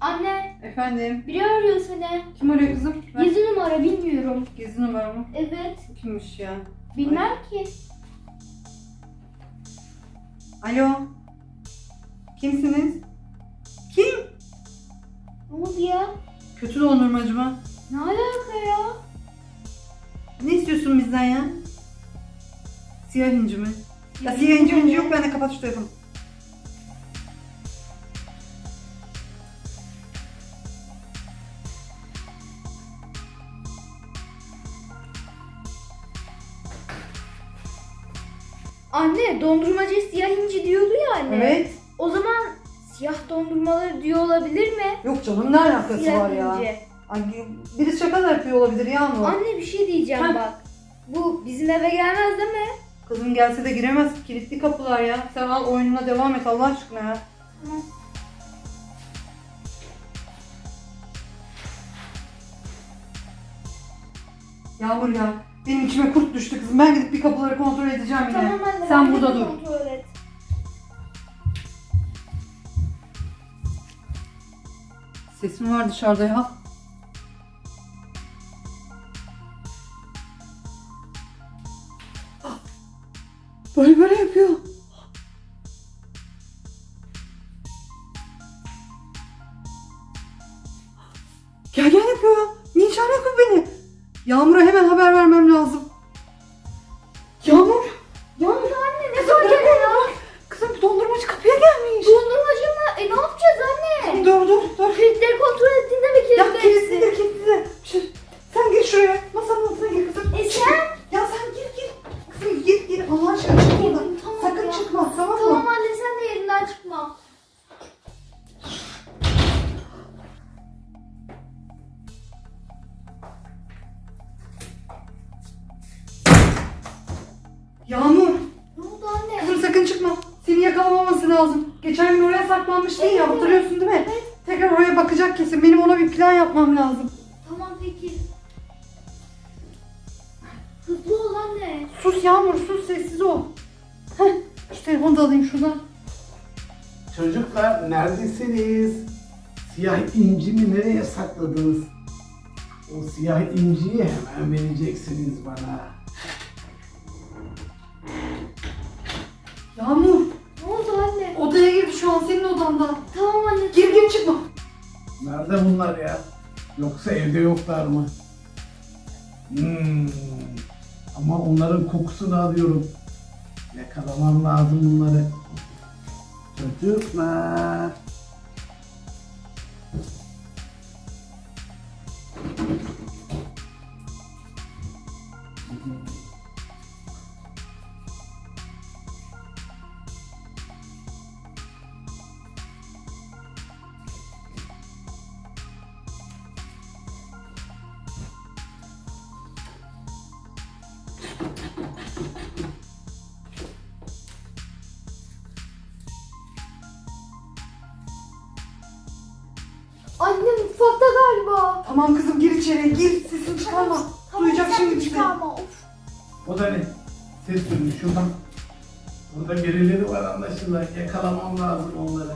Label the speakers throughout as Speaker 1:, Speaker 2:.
Speaker 1: Anne,
Speaker 2: Efendim?
Speaker 1: biri arıyor seni.
Speaker 2: Kim arıyor kızım? Ver.
Speaker 1: Gizli numara bilmiyorum.
Speaker 2: Gizli numara mı?
Speaker 1: Evet.
Speaker 2: Kimmiş ya?
Speaker 1: Bilmem ki.
Speaker 2: Alo? Kimsiniz? Kim?
Speaker 1: Ne oldu ya?
Speaker 2: Kötü dondurmacı mı?
Speaker 1: Ne alaka ya?
Speaker 2: Ne istiyorsun bizden ya? Siyah inci mi? Ya siyah inci inci yok ben de kapat şu telefonu.
Speaker 1: Anne, dondurmacı siyah inci diyordu ya anne.
Speaker 2: Evet.
Speaker 1: O zaman siyah dondurmaları diyor olabilir mi?
Speaker 2: Yok canım ne alakası
Speaker 1: Siyah
Speaker 2: var ya?
Speaker 1: inci.
Speaker 2: Ay, biri şaka da yapıyor olabilir ya
Speaker 1: Anne bir şey diyeceğim
Speaker 2: Ha.
Speaker 1: bak. Bu bizim eve gelmez değil mi?
Speaker 2: Kızım gelse de giremez. Kilitli kapılar ya. Sen al oyununa devam et Allah aşkına ya. Yağmur ya. Benim içime kurt düştü kızım. Ben gidip bir kapıları kontrol edeceğim yine.
Speaker 1: Tamam anne.
Speaker 2: Sen
Speaker 1: ben
Speaker 2: burada dur.
Speaker 1: kontrol et.
Speaker 2: Ses mi var dışarıda ya? Böyle böyle yapıyor. Haber vermem lazım. Geçen gün oraya saklanmıştın ya
Speaker 1: Evet,
Speaker 2: hatırlıyorsun değil mi?
Speaker 1: Evet.
Speaker 2: Tekrar oraya bakacak kesin. Benim ona bir plan yapmam lazım.
Speaker 1: Tamam peki. Hızlı ol anne.
Speaker 2: Sus Yağmur sus sessiz ol. Heh, şu telefonu da alayım şuradan.
Speaker 3: Çocuklar neredesiniz? Siyah incimi nereye sakladınız? O siyah inciyi hemen vereceksiniz bana.
Speaker 2: Odanda.
Speaker 1: Tamam anne.
Speaker 2: Gir gir çıkma.
Speaker 3: Nerede bunlar ya? Yoksa evde yoklar mı? Hmm. Ama onların kokusunu alıyorum. Yakalamam lazım bunları. Çocuklar.
Speaker 2: Tamam kızım gir içeri gir sesini çıkarma. Duyacak
Speaker 1: sen
Speaker 2: şimdi bizi.
Speaker 1: çıkarma. Of.
Speaker 3: O da ne? Ses duymuş şuradan. Burada birileri var anlaşılan. Yakalamam lazım onları.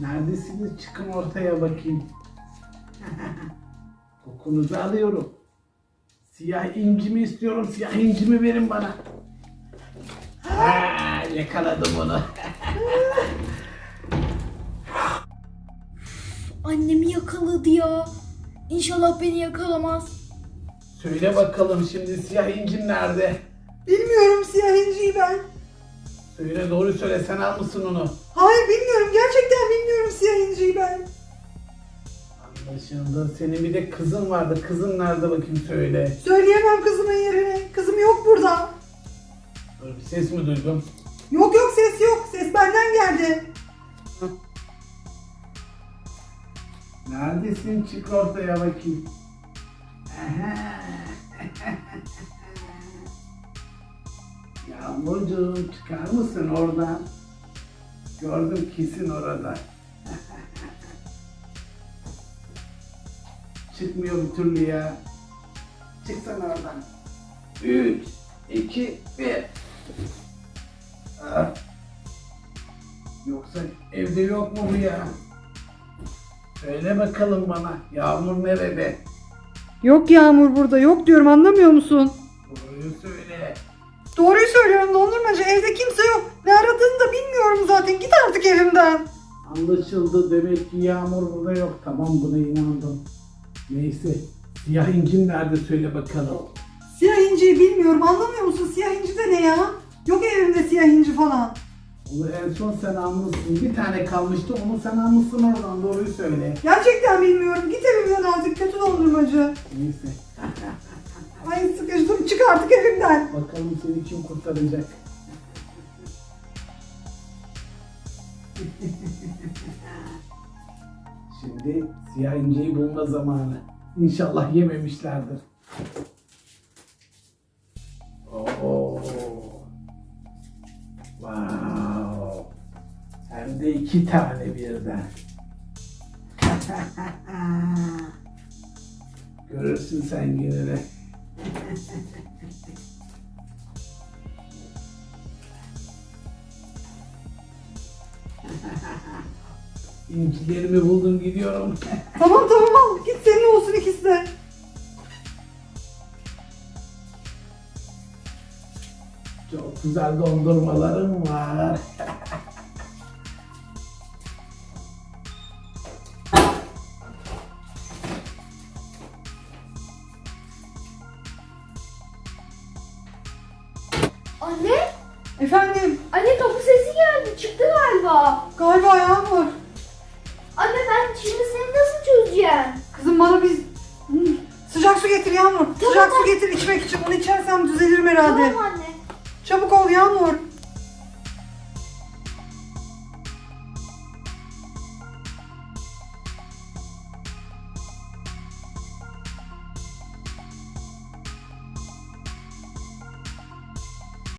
Speaker 3: Neredesiniz? Çıkın ortaya bakayım. Kokunuzu alıyorum. Siyah incimi istiyorum. Siyah incimi verin bana. Yakaladım onu.
Speaker 1: Annemi yakaladı ya. İnşallah beni yakalamaz.
Speaker 3: Söyle bakalım şimdi siyah incim nerede?
Speaker 2: Bilmiyorum siyah inciyi ben.
Speaker 3: Söyle doğru söyle sen almışsın onu.
Speaker 2: Hayır bilmiyorum gerçekten bilmiyorum siyah inciyi ben.
Speaker 3: Anlaşıldı. Senin bir de kızın vardı. Kızın nerede bakayım söyle.
Speaker 2: Söyleyemem kızımın yerini. Kızım yok burada.
Speaker 3: Dur bir ses mi duydum?
Speaker 2: Benden geldi.
Speaker 3: Neredesin? Çık ortaya bakayım. Yağmurcuğum çıkar mısın oradan? Gördüm kesin orada. Çıkmıyor bir türlü ya. Çıksana oradan. 3, 2, 1. yok mu? Söyle bakalım bana. Yağmur nerede?
Speaker 2: Yok Yağmur burada yok diyorum anlamıyor musun?
Speaker 3: Doğruyu söyle.
Speaker 2: Doğruyu söylüyorum dondurmacı evde kimse yok. Ne aradığını da bilmiyorum zaten git artık evimden.
Speaker 3: Anlaşıldı. Demek ki Yağmur burada yok. Tamam buna inandım. Neyse. Siyah incin nerede söyle bakalım.
Speaker 2: Siyah inciyi bilmiyorum anlamıyor musun? Siyah inci de ne ya? Yok evimde siyah inci falan.
Speaker 3: En son sen almışsın. Bir tane kalmıştı. Onu sen almışsın oradan. Doğruyu söyle.
Speaker 2: Gerçekten bilmiyorum. Git evimden artık kötü dondurmacı.
Speaker 3: Neyse.
Speaker 2: Ay sıkıştım çık artık evimden.
Speaker 3: Bakalım seni kim kurtaracak. Şimdi siyah inceyi bulma zamanı. İnşallah yememişlerdir. De iki tane birden. Görürsün sen gününü. İncilerimi buldum gidiyorum.
Speaker 2: Tamam tamam al git senin olsun ikisi de.
Speaker 3: Çok güzel dondurmalarım var.
Speaker 2: Efendim?
Speaker 1: Anne kapı sesi geldi. Çıktı galiba.
Speaker 2: Galiba Yağmur.
Speaker 1: Anne ben şimdi seni nasıl çözeceğim?
Speaker 2: Kızım bana biz sıcak su getir Yağmur. Tamam, sıcak su getir içmek için. Bunu içersem düzelirim herhalde.
Speaker 1: Tamam anne. Çabuk ol Yağmur.